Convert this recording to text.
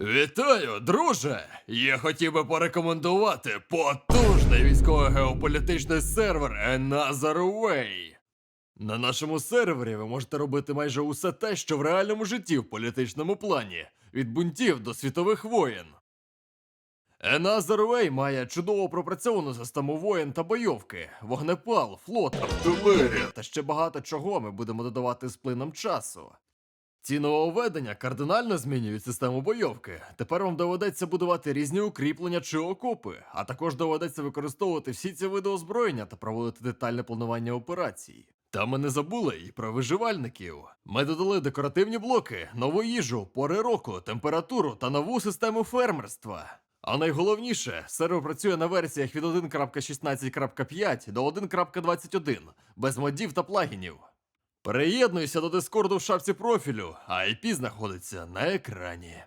Вітаю, друже! Я хотів би порекомендувати потужний військово-геополітичний сервер Another Way. На нашому сервері ви можете робити майже усе те, що в реальному житті в політичному плані, від бунтів до світових воєн. Another Way має чудово пропрацьовану систему воєн та бойовки, вогнепал, флот, артилерія та ще багато чого ми будемо додавати з плином часу. Ці нововведення кардинально змінюють систему бойовки. Тепер вам доведеться будувати різні укріплення чи окопи, а також доведеться використовувати всі ці види озброєння та проводити детальне планування операцій. Та ми не забули і про виживальників. Ми додали декоративні блоки, нову їжу, пори року, температуру та нову систему фермерства. А найголовніше, сервер працює на версіях від 1.16.5 до 1.21, без модів та плагінів. Приєднуйся до Дискорду в шапці профілю, а IP знаходиться на екрані.